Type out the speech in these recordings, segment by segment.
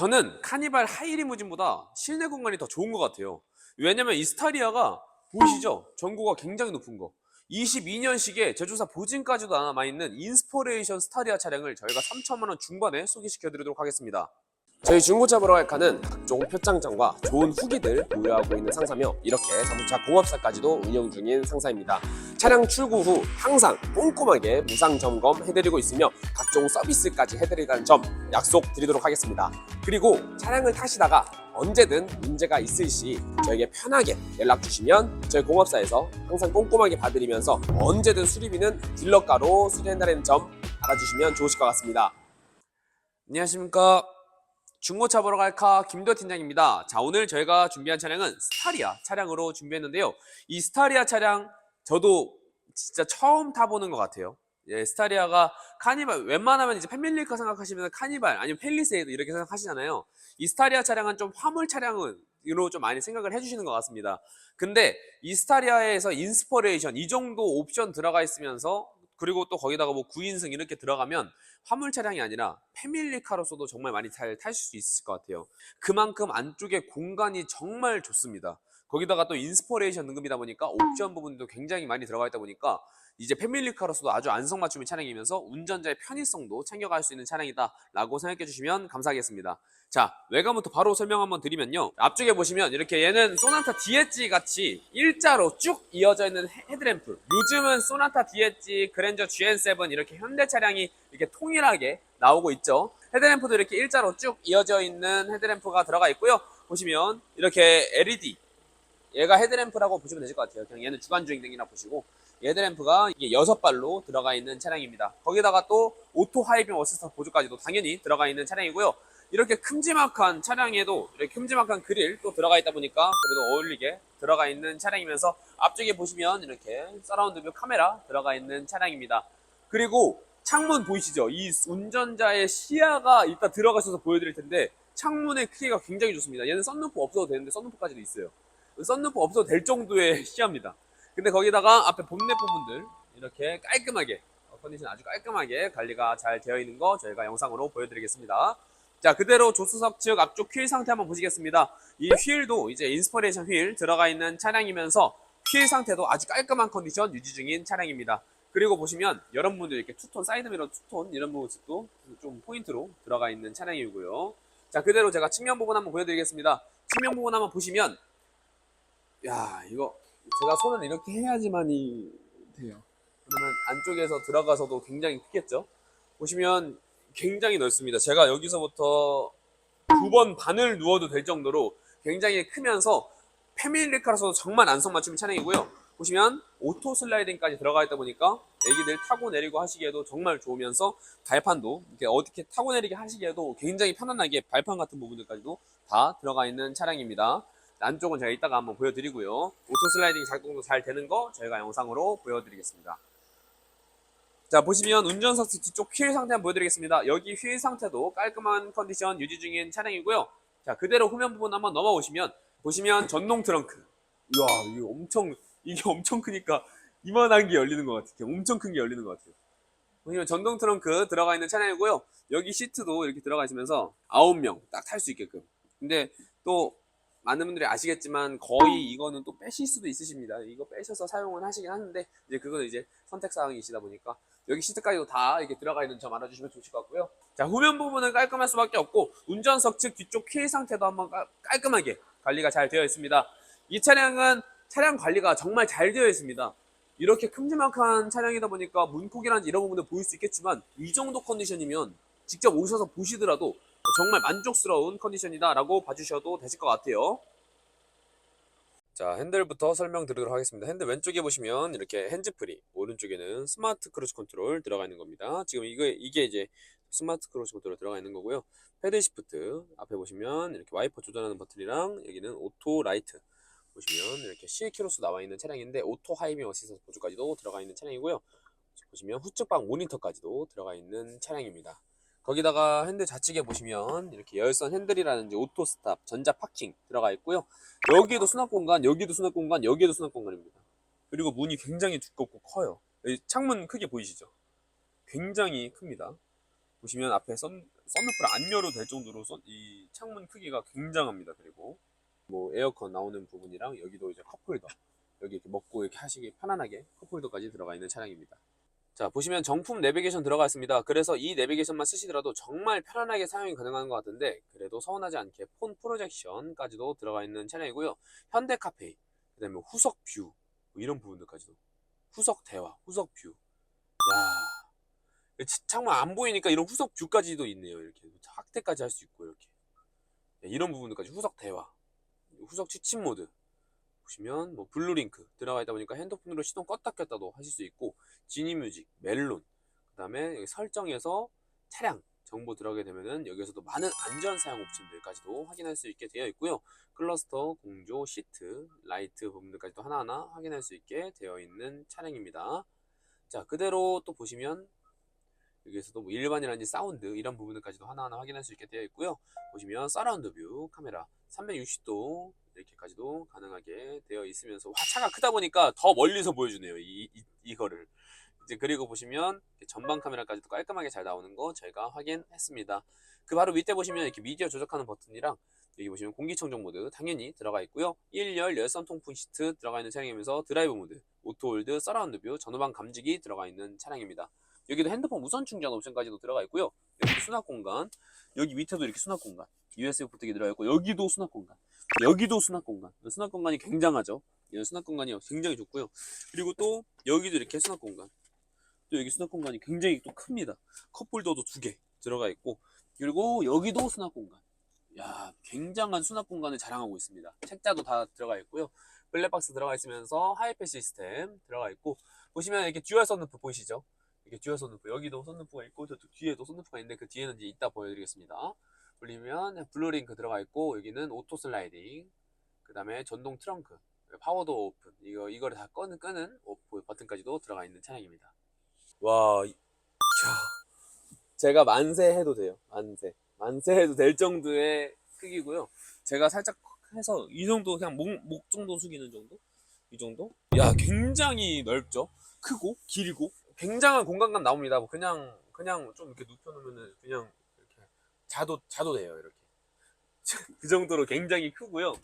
저는 카니발 하이리무진보다 실내 공간이 더 좋은 것 같아요. 왜냐면 이 스타리아가 보이시죠? 전고가 굉장히 높은 거. 22년식에 제조사 보증까지도 남아 있는 인스포레이션 스타리아 차량을 저희가 3천만 원 중반에 소개시켜 드리도록 하겠습니다. 저희 중고차 보러 갈 칸은 각종 표창장과 좋은 후기들 보유하고 있는 상사며 이렇게 자동차 공업사까지도 운영 중인 상사입니다. 차량 출고 후 항상 꼼꼼하게 무상 점검 해드리고 있으며 각종 서비스까지 해드리다는 점 약속 드리도록 하겠습니다. 그리고 차량을 타시다가 언제든 문제가 있을 시 저에게 편하게 연락 주시면 저희 공업사에서 항상 꼼꼼하게 봐드리면서 언제든 수리비는 딜러가로 수리한다는 점 알아주시면 좋으실 것 같습니다. 안녕하십니까. 중고차 보러 갈카 김도 팀장입니다. 자, 오늘 저희가 준비한 차량은 스타리아 차량으로 준비했는데요. 이 스타리아 차량 저도 진짜 처음 타보는 것 같아요. 예, 스타리아가 카니발, 웬만하면 이제 패밀리카 생각하시면 카니발 아니면 펠리세이드 이렇게 생각하시잖아요. 이 스타리아 차량은 좀 화물 차량으로 좀 많이 생각을 해주시는 것 같습니다. 근데 이 스타리아에서 인스퍼레이션 이 정도 옵션 들어가 있으면서 그리고 또 거기다가 뭐 9인승 이렇게 들어가면 화물 차량이 아니라 패밀리카로서도 정말 많이 잘 타실 수 있을 것 같아요. 그만큼 안쪽에 공간이 정말 좋습니다. 거기다가 또 인스퍼레이션 등급이다 보니까 옵션 부분도 굉장히 많이 들어가 있다 보니까 이제 패밀리카로서도 아주 안성맞춤인 차량이면서 운전자의 편의성도 챙겨갈 수 있는 차량이다라고 생각해 주시면 감사하겠습니다. 자, 외관부터 바로 설명 한번 드리면요. 앞쪽에 보시면 이렇게 얘는 소나타 DH 같이 일자로 쭉 이어져 있는 헤- 헤드램프. 요즘은 소나타 DH, 그랜저 GN7 이렇게 현대 차량이 이렇게 통일하게 나오고 있죠. 헤드램프도 이렇게 일자로 쭉 이어져 있는 헤드램프가 들어가 있고요. 보시면 이렇게 LED 얘가 헤드램프라고 보시면 되실 것 같아요. 그냥 얘는 주간 주행등이라 보시고 헤드램프가 이게 여섯 발로 들어가 있는 차량입니다. 거기다가 또 오토 하이빔 어시스트 보조까지도 당연히 들어가 있는 차량이고요. 이렇게 큼지막한 차량에도 이렇게 큼지막한 그릴 또 들어가 있다 보니까 그래도 어울리게 들어가 있는 차량이면서 앞쪽에 보시면 이렇게 서라운드 뷰 카메라 들어가 있는 차량입니다. 그리고 창문 보이시죠? 이 운전자의 시야가 이따 들어가셔서 보여드릴 텐데 창문의 크기가 굉장히 좋습니다. 얘는 썬루프 없어도 되는데 썬루프까지도 있어요. 썬루프 없어도 될 정도의 시야입니다. 근데 거기다가 앞에 본넷 부분들 이렇게 깔끔하게 어, 컨디션 아주 깔끔하게 관리가 잘 되어 있는 거 저희가 영상으로 보여드리겠습니다. 자 그대로 조수석 측 앞쪽 휠 상태 한번 보시겠습니다. 이 휠도 이제 인스퍼레이션 휠 들어가 있는 차량이면서 휠 상태도 아주 깔끔한 컨디션 유지 중인 차량입니다. 그리고 보시면 여러분들 이렇게 투톤 사이드 미러 투톤 이런 모습도 좀 포인트로 들어가 있는 차량이고요. 자 그대로 제가 측면 부분 한번 보여드리겠습니다. 측면 부분 한번 보시면 야 이거 제가 손을 이렇게 해야지만이 돼요. 그러면 안쪽에서 들어가서도 굉장히 크겠죠. 보시면 굉장히 넓습니다. 제가 여기서부터 두 번 반을 누워도 될 정도로 굉장히 크면서 패밀리카로서도 정말 안성맞춤 차량이고요. 보시면 오토 슬라이딩까지 들어가 있다 보니까 애기들 타고 내리고 하시기에도 정말 좋으면서 발판도 이렇게 어떻게 타고 내리게 하시기에도 굉장히 편안하게 발판 같은 부분들까지도 다 들어가 있는 차량입니다. 안쪽은 제가 이따가 한번 보여드리고요. 오토 슬라이딩 작동도 잘 되는 거 저희가 영상으로 보여드리겠습니다. 자 보시면 운전석 뒤쪽 휠 상태 한번 보여드리겠습니다. 여기 휠 상태도 깔끔한 컨디션 유지 중인 차량이고요. 자 그대로 후면 부분 한번 넘어오시면 보시면 전동 트렁크. 이야 이게 엄청 이게 엄청 크니까 이만한 게 열리는 것 같아요. 엄청 큰 게 열리는 것 같아요. 보시면 전동 트렁크 들어가 있는 차량이고요. 여기 시트도 이렇게 들어가 있으면서 9명 딱 탈 수 있게끔. 근데 또 많은 분들이 아시겠지만 거의 이거는 또 빼실 수도 있으십니다. 이거 빼셔서 사용은 하시긴 하는데 이제 그거는 이제 선택 사항이시다 보니까 여기 시트까지도 다 이렇게 들어가 있는 점 알아주시면 좋을 것 같고요. 자 후면 부분은 깔끔할 수밖에 없고 운전석 측 뒤쪽 휠 상태도 한번 깔- 깔끔하게 관리가 잘 되어 있습니다. 이 차량은 차량 관리가 정말 잘 되어 있습니다. 이렇게 큼지막한 차량이다 보니까 문콕이라든지 이런 부분들 보일 수 있겠지만 이 정도 컨디션이면 직접 오셔서 보시더라도 정말 만족스러운 컨디션이다라고 봐주셔도 되실 것 같아요. 자, 핸들부터 설명드리도록 하겠습니다. 핸들 왼쪽에 보시면 이렇게 핸즈프리, 오른쪽에는 스마트 크루즈 컨트롤 들어가 있는 겁니다. 지금 이거, 이게 이제 스마트 크루즈 컨트롤 들어가 있는 거고요. 패드 시프트, 앞에 보시면 이렇게 와이퍼 조절하는 버튼이랑 여기는 오토 라이트. 보시면 이렇게 10km 나와 있는 차량인데 오토 하이빙 어시스트 보조까지도 들어가 있는 차량이고요. 보시면 후측방 모니터까지도 들어가 있는 차량입니다. 거기다가 핸들 좌측에 보시면 이렇게 열선 핸들이라든지 오토 스탑, 전자 파킹 들어가 있고요. 여기에도 수납 공간, 여기도 수납 공간, 여기에도 수납 공간입니다. 그리고 문이 굉장히 두껍고 커요. 창문 크게 보이시죠? 굉장히 큽니다. 보시면 앞에 선, 썬루프를 안 열어도 될 정도로 썬- 이 창문 크기가 굉장합니다. 그리고 뭐 에어컨 나오는 부분이랑 여기도 이제 컵홀더 여기 이렇게 먹고 이렇게 하시기 편안하게 컵홀더까지 들어가 있는 차량입니다. 자 보시면 정품 내비게이션 들어가 있습니다. 그래서 이 내비게이션만 쓰시더라도 정말 편안하게 사용이 가능한 것 같은데 그래도 서운하지 않게 폰 프로젝션까지도 들어가 있는 차량이고요. 현대 카페 그다음에 뭐 후석 뷰 뭐 이런 부분들까지도 후석 대화 후석 뷰야 차- 창문 안 보이니까 이런 후석 뷰까지도 있네요. 이렇게 확대까지 할 수 있고 이렇게 네, 이런 부분들까지 후석 대화, 후석 취침 모드 보시면 뭐 블루링크 들어가 있다 보니까 핸드폰으로 시동 껐다 켰다도 하실 수 있고 지니뮤직, 멜론 그 다음에 여기 설정에서 차량 정보 들어가게 되면은 여기서도 많은 안전 사용 옵션들까지도 확인할 수 있게 되어 있고요. 클러스터, 공조, 시트, 라이트 부분들까지도 하나하나 확인할 수 있게 되어 있는 차량입니다. 자 그대로 또 보시면 여기에서도 뭐 일반이라든지 사운드 이런 부분들까지도 하나하나 확인할 수 있게 되어 있고요. 보시면 서라운드 뷰 카메라 360도 이렇게까지도 가능하게 되어 있으면서 와, 차가 크다 보니까 더 멀리서 보여주네요. 이, 이 이거를 이제 그리고 보시면 전방 카메라까지도 깔끔하게 잘 나오는 거 저희가 확인했습니다. 그 바로 밑에 보시면 이렇게 미디어 조작하는 버튼이랑 여기 보시면 공기청정 모드 당연히 들어가 있고요. 1열 열선 통풍 시트 들어가 있는 차량이면서 드라이브 모드, 오토홀드, 서라운드 뷰, 전후방 감지기 들어가 있는 차량입니다. 여기도 핸드폰 무선 충전 옵션까지도 들어가 있고요. 여기 수납 공간, 여기 밑에도 이렇게 수납 공간, USB 포트기 들어가 있고 여기도 수납 공간, 여기도 수납 공간. 수납 공간이 굉장하죠. 이런 수납 공간이 굉장히 좋고요. 그리고 또 여기도 이렇게 수납 공간. 또 여기 수납 공간이 굉장히 또 큽니다. 컵홀더도 두 개 들어가 있고 그리고 여기도 수납 공간. 야, 굉장한 수납 공간을 자랑하고 있습니다. 책자도 다 들어가 있고요. 블랙박스 들어가 있으면서 하이패 시스템 들어가 있고 보시면 이렇게 듀얼 선루프 보이시죠? 이게 듀얼 선루프 여기도 선루프가 있고 저쪽 뒤에도 선루프가 있는데 그 뒤에는 이제 이따 보여드리겠습니다. 올리면 블루링크 들어가 있고 여기는 오토 슬라이딩 그 다음에 전동 트렁크 파워도 오픈 이거 이거를 다 끄는 끄는 오프 버튼까지도 들어가 있는 차량입니다. 와, 이- 야, 제가 만세 해도 돼요. 만세, 만세 해도 될 정도의 크기고요. 제가 살짝 해서 이 정도 그냥 목, 목 정도 숙이는 정도? 이 정도? 야, 굉장히 넓죠. 크고 길고 굉장한 공간감 나옵니다. 뭐 그냥 그냥 좀 이렇게 눕혀놓으면은 그냥 자도 자도 돼요. 이렇게 그 정도로 굉장히 크고요.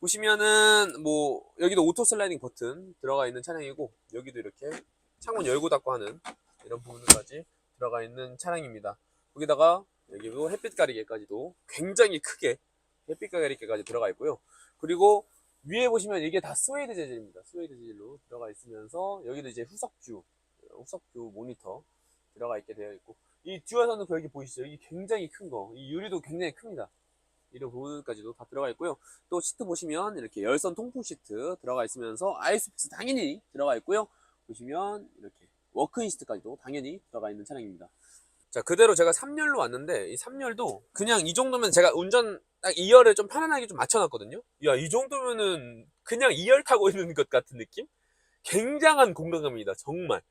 보시면은 뭐 여기도 오토 슬라이딩 버튼 들어가 있는 차량이고 여기도 이렇게 창문 열고 닫고 하는 이런 부분까지 들어가 있는 차량입니다. 거기다가 여기도 햇빛 가리개까지도 굉장히 크게 햇빛 가리개까지 들어가 있고요. 그리고 위에 보시면 이게 다 스웨이드 재질입니다. 스웨이드 재질로 들어가 있으면서 여기도 이제 후석뷰, 후석뷰 모니터 들어가 있게 되어 있고 이 듀얼 선루프 여기 보이시죠? 이게 굉장히 큰 거. 이 유리도 굉장히 큽니다. 이런 부분까지도 다 들어가 있고요. 또 시트 보시면 이렇게 열선 통풍 시트 들어가 있으면서 아이스박스 당연히 들어가 있고요. 보시면 이렇게 워크인 시트까지도 당연히 들어가 있는 차량입니다. 자, 그대로 제가 3열로 왔는데 이 3열도 그냥 이 정도면 제가 운전 딱 2열에 좀 편안하게 좀 맞춰놨거든요. 야, 이 정도면은 그냥 2열 타고 있는 것 같은 느낌? 굉장한 공간감입니다. 정말.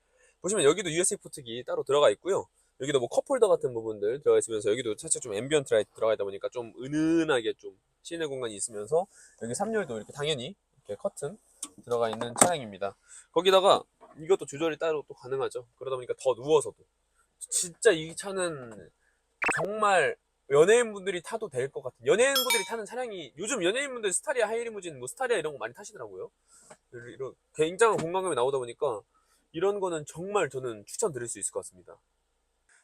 보시면 여기도 USB 포트기 따로 들어가 있고요. 여기도 뭐 컵홀더 같은 부분들 들어가 있으면서 여기도 살짝 좀 앰비언트 라이트 들어가 있다 보니까 좀 은은하게 좀 시내 공간이 있으면서 여기 3열도 이렇게 당연히 이렇게 커튼 들어가 있는 차량입니다. 거기다가 이것도 조절이 따로 또 가능하죠. 그러다 보니까 더 누워서도 진짜 이 차는 정말 연예인분들이 타도 될 것 같은 연예인분들이 타는 차량이 요즘 연예인분들 스타리아 하이리무진 뭐 스타리아 이런 거 많이 타시더라고요. 이런 굉장한 공간감이 나오다 보니까 이런 거는 정말 저는 추천드릴 수 있을 것 같습니다.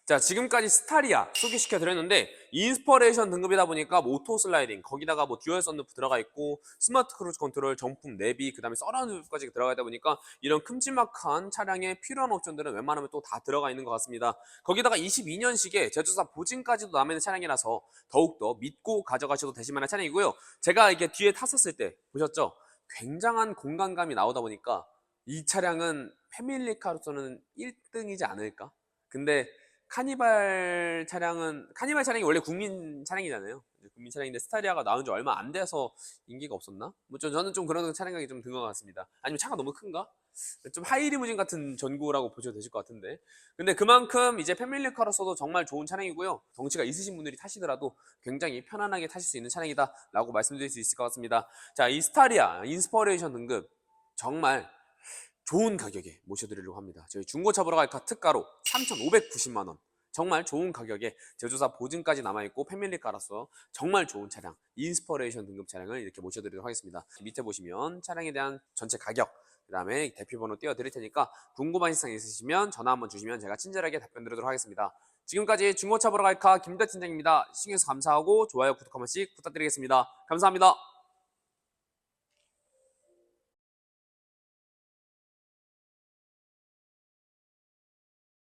자, 지금까지 스타리아 소개시켜 드렸는데 인스퍼레이션 등급이다 보니까 뭐 오토 슬라이딩 거기다가 뭐 듀얼 썬루프 들어가 있고 스마트 크루즈 컨트롤, 정품 내비, 그다음에 서라운드까지 들어가다 보니까 이런 큼지막한 차량에 필요한 옵션들은 웬만하면 또 다 들어가 있는 것 같습니다. 거기다가 22년식에 제조사 보증까지도 남아있는 차량이라서 더욱더 믿고 가져가셔도 되실 만한 차량이고요. 제가 이게 뒤에 탔었을 때 보셨죠? 굉장한 공간감이 나오다 보니까 이 차량은 패밀리카로서는 1등이지 않을까? 근데 카니발 차량은 카니발 차량이 원래 국민 차량이잖아요. 국민 차량인데 스타리아가 나온 지 얼마 안 돼서 인기가 없었나? 뭐좀 저는 좀 그런 차량이 좀 든 것 같습니다. 아니면 차가 너무 큰가? 좀 하이리무진 같은 전구라고 보셔도 되실 것 같은데. 근데 그만큼 이제 패밀리카로서도 정말 좋은 차량이고요. 덩치가 있으신 분들이 타시더라도 굉장히 편안하게 타실 수 있는 차량이다라고 말씀드릴 수 있을 것 같습니다. 자, 이 스타리아 인스퍼레이션 등급 정말 좋은 가격에 모셔드리려고 합니다. 저희 중고차 보러 갈까 특가로 3,590만 원. 정말 좋은 가격에 제조사 보증까지 남아있고 패밀리카라서 정말 좋은 차량 인스퍼레이션 등급 차량을 이렇게 모셔드리도록 하겠습니다. 밑에 보시면 차량에 대한 전체 가격 그 다음에 대표번호 띄워드릴 테니까 궁금한 사항 있으시면 전화 한번 주시면 제가 친절하게 답변 드리도록 하겠습니다. 지금까지 중고차 보러 갈까 김대 팀장입니다. 시청해주셔서 감사하고 좋아요 구독 한 번씩 부탁드리겠습니다. 감사합니다